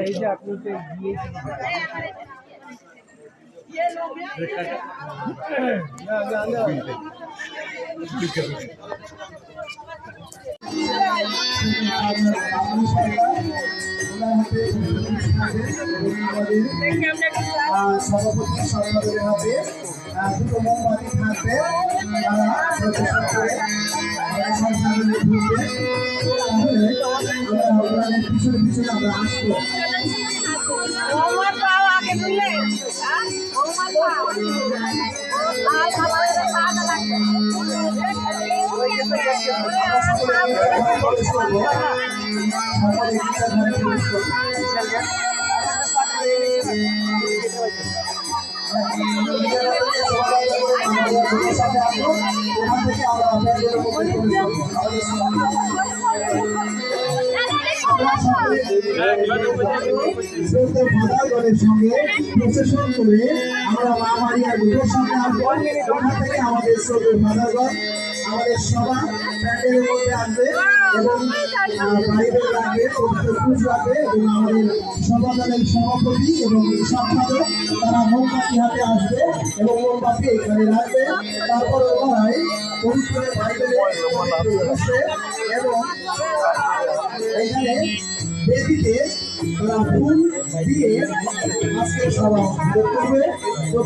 এই যে আপনি তো গিয়ে না না না সভাপতি সম্পাদকের হাতে দুটো মোমবাতি থাকবে তারা পিছনে পিছনে আমরা আসব সঙ্গে প্রসেশন করে আমরা মা মারিয়া আসব থেকে আমাদের মাদারগঞ্জ আমাদের সভা। প্যান্ডেলের মধ্যে এবং রাখবে পবিত্র পুজ রাখবে এবং আমাদের সমাধানের সভাপতি এবং সম্পাদক তারা মোমবাতি হাতে আসবে এবং এখানে রাখবে। তারপর ওনারাই পবিত্র বাইবেলে বসবে এবং এখানে বেদিতে তারা দিয়ে আজকে সভা করবে তো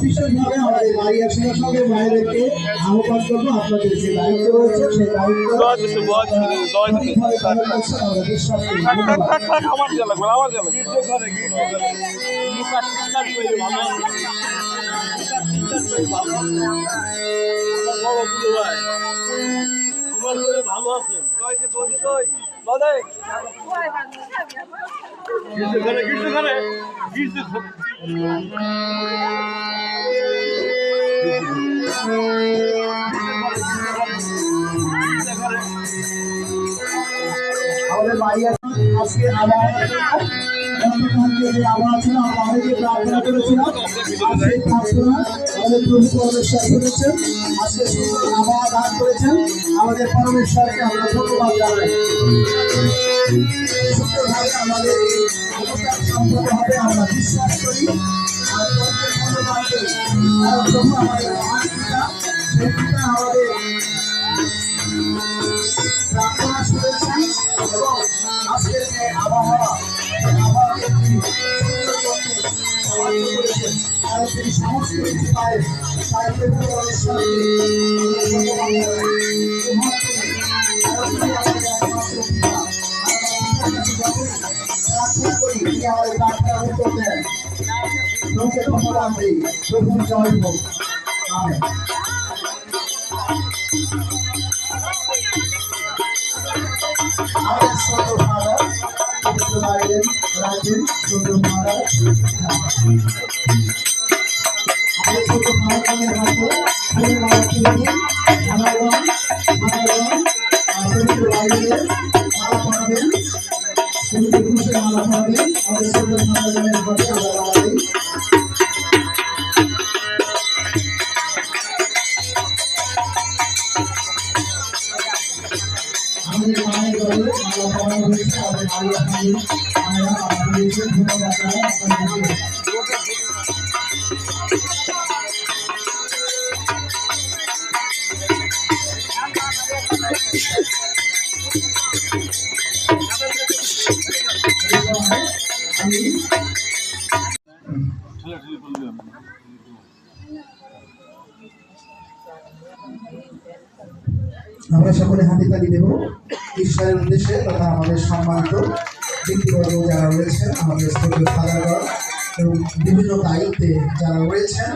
আমাদের মারিয়া সেনার সঙ্গে মায়েদেরকে আহ্বান করব আপনাদের যে দায়িত্ব রয়েছে সেই দায়িত্ব ভালো আছে কিছু করে কিছু করে কিছু আমাদের মারিয়া আজকে আবার আবার ছিল আমরা অনেকে করেছিলাম সেই প্রার্থনা আমাদের প্রভু পরমেশ্বর আজকে আবার দান করেছেন। আমাদের পরমেশ্বরকে আমরা ধন্যবাদ জানাই। সুন্দরভাবে আমাদের এই অনুষ্ঠান সম্পন্ন হবে আমরা বিশ্বাস করি আর প্রত্যেক ধন্যবাদ করি আর প্রভু আমাদের মহান সেই পিতা আমাদের প্রার্থনা শুনেছেন এবং আজকের যে আবহাওয়া আবহাওয়াকে তিনি সুন্দর করতে সাহায্য করেছেন কারণ তিনি সমস্ত কিছু পায় তাই প্রভু তিনি আমাদের প্রার্থনার উত্তর দেন। প্রভুকে ধন্যবাদ দিই প্রভুর জয় হোক আমেন আমাদের ফাদার পবিত্র বাইবেল রাখেন ছোট আমরা সকলে হাতে তালি দেব। ঈশ্বরের উদ্দেশ্যে তথা আমাদের সম্মানিত ব্যক্তিবর্গ যারা রয়েছেন, আমাদের স্তরীয় ফাদারগণ এবং বিভিন্ন দায়িত্বে যারা রয়েছেন,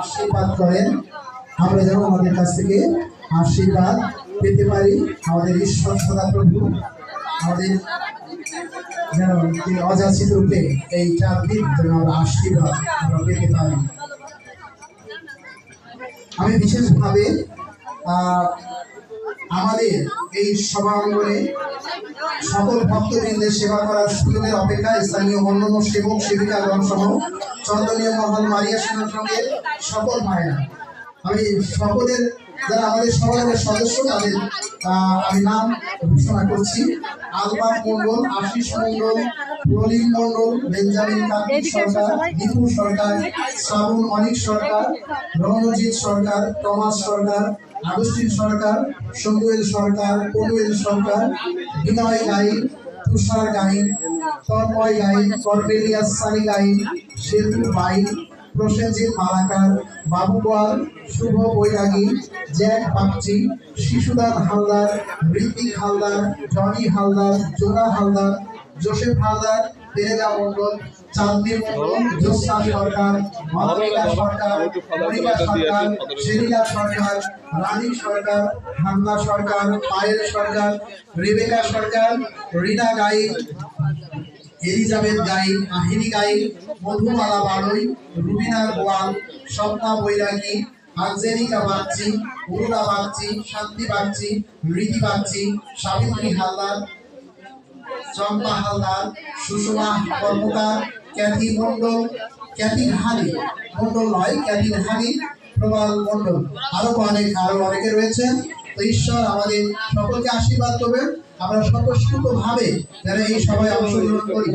আশীর্বাদ করেন। আমরা যেন আমাদের কাছ থেকে আশীর্বাদ পেতে পারি। আমাদের ঈশ্বর সদাপ্রভু আমাদের যেন অযাচিত রূপে এই চার দিন যেন আমরা আশীর্বাদ আমরা পেতে পারি। আমি বিশেষভাবে আমাদের এই সভাঙ্গনে সকল ভক্তবৃন্দের সেবা করার সুযোগের অপেক্ষা স্থানীয় অন্যান্য সেবক সেবিকাগণ সহ চন্দনীয় মহল মারিয়া সেনার সঙ্গে সকল ভাইরা। আমি সকলের যারা আমাদের সমাজের সদস্য তাদের আমি নাম ঘোষণা করছি। Album Mondal Ashis Mondal Prolin Mondal Benjamin Kartik Sarkar Dipu Sarkar Shrabon Anik Sarkar Ranjit Sarkar Thomas Sarkar Augustine Sarkar Samuel Sarkar Penuel Sarkar Binoy Gain Tushar Gain Tanmoy Gain Cornelius Sunny Gain Setu Bain Prosenjit Malakar, Babu Goyal, Shubho Bairagi, Jack Bagchi, Shishudan Haldar Ritik Haldar, Johnny Haldar, Jonah Haldar, Joseph Haldar, তেরেগা Mondal Chandni Mondal Jyotsna Sarkar Malabika Sarkar Monica Sarkar শেরিলা Sarkar, Rani Sarkar, Hannah Sarkar, Payel Sarkar, Rebecca Sarkar, Rina Gain Elizabeth Gain Ahini Gain Madhumala Baroi Rubina Goyal, Swapna Bairagi, Angelica Bagchi, Aruna Bagchi, Shanti Bagchi, Riti Bagchi, Savitri Haldar, Champa Haldar, Sushma Karmakar, Cathy Mondal Cathy Honey Mondal নয়, Cathy হানি প্রবাল মন্ডল আরও অনেক, আরও অনেকে রয়েছেন। তো ঈশ্বর আমাদের সকলকে আশীর্বাদ করবেন। আমরা স্বতঃস্ফূর্ত ভাবে যারা এই সভায় অংশগ্রহণ করি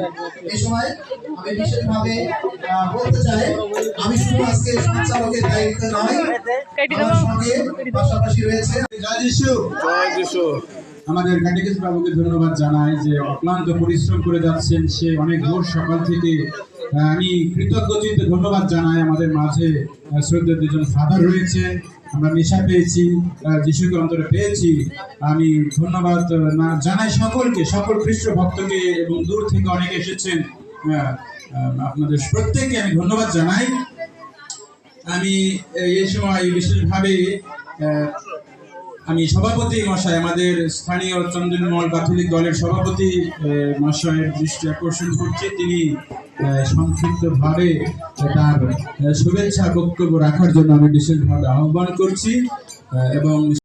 এই সময় আমি বিশেষভাবে বলতে চাই আমি শুধু আজকে সঞ্চালকের দায়িত্ব নয় আমার সঙ্গে পাশাপাশি রয়েছে আমাদের ক্যাটেকিস বাবুকে ধন্যবাদ জানাই যে অক্লান্ত পরিশ্রম করে যাচ্ছেন। সে অনেক ভোর সকাল থেকে আমি কৃতজ্ঞ চিত্তে ধন্যবাদ জানাই। আমাদের মাঝে আহ, শ্রদ্ধেয় দুজন ফাদার রয়েছেন। আমরা নেশা পেয়েছি যিশুকে অন্তরে পেয়েছি, আমি ধন্যবাদ না জানাই সকলকে, সকল খ্রিস্ট ভক্তকে এবং দূর থেকে অনেকে এসেছেন। আপনাদের প্রত্যেককে আমি ধন্যবাদ জানাই। আমি এই সময় বিশেষভাবে আমি সভাপতি মশাই, আমাদের স্থানীয় চন্দনমল প্রাথমিক দলের সভাপতি মশাইয়ের দৃষ্টি আকর্ষণ করছে। তিনি সংক্ষিপ্তভাবে তার শুভেচ্ছা বক্তব্য রাখার জন্য আমি বিশেষভাবে আহ্বান করছি এবং